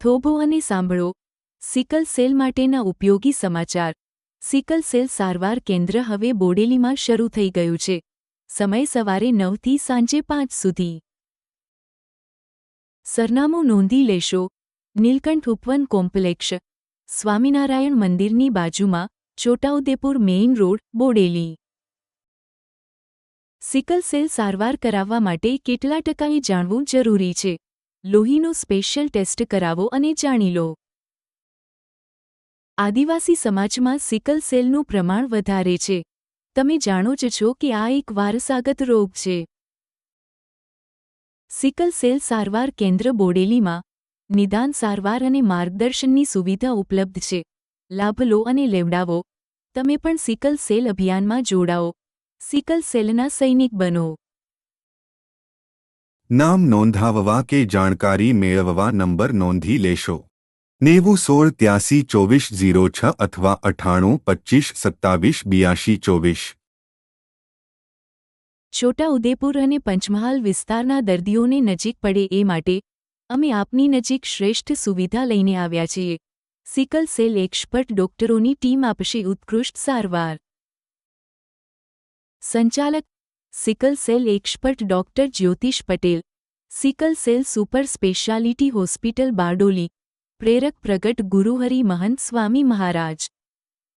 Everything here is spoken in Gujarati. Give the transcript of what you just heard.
થોભો અને સાંભળો. સિકલ સેલ માટેના ઉપયોગી સમાચાર. સિકલ સેલ સારવાર કેન્દ્ર હવે બોડેલીમાં શરૂ થઈ ગયું છે. સમય સવારે નવથી સાંજે પાંચ સુધી. સરનામું નોંધી લેશો. નીલકંઠ ઉપવન કોમ્પ્લેક્ષ સ્વામિનારાયણ મંદિરની બાજુમાં, Chhotaudepur main road, Bodeli. Sickle cell સારવાર કરાવવા માટે કેટલા ટકાએ જાણવું જરૂરી છે? લોહીનો સ્પેશિયલ ટેસ્ટ કરાવો અને જાણી લો. આદિવાસી સમાજમાં સિકલ સેલનું પ્રમાણ વધારે છે. તમે જાણો જ છો કે આ એક વારસાગત રોગ છે. સિકલ સેલ સારવાર કેન્દ્ર બોડેલીમાં નિદાન સારવાર અને માર્ગદર્શનની સુવિધા ઉપલબ્ધ છે. લાભ લો અને લેવડાવો. તમે પણ સિકલ સેલ અભિયાનમાં જોડાઓ. સિકલ સેલના સૈનિક બનો. નામ નોંધાવવા કે જાણકારી મેળવવા નંબર નોંધી લેશો. નેવું સોળ ત્યાસી ચોવીસ ઝીરો છ અથવા અઠ્ઠાણું પચીસ સત્તાવીસ બ્યાસી ચોવીસ. છોટા ઉદેપુર અને પંચમહાલ વિસ્તારના દર્દીઓને નજીક પડે એ માટે અમે આપની નજીક શ્રેષ્ઠ સુવિધા લઈને આવ્યા છીએ. સિકલ સેલ એક્સપર્ટ ડોક્ટરોની ટીમ આપશે ઉત્કૃષ્ટ સારવાર. સંચાલક, sickle cell expert doctor Jyotish Patel. Sickle cell super speciality hospital Bardoli. પ્રેરક પ્રગટ ગુરુહરિ મહંત સ્વામી મહારાજ.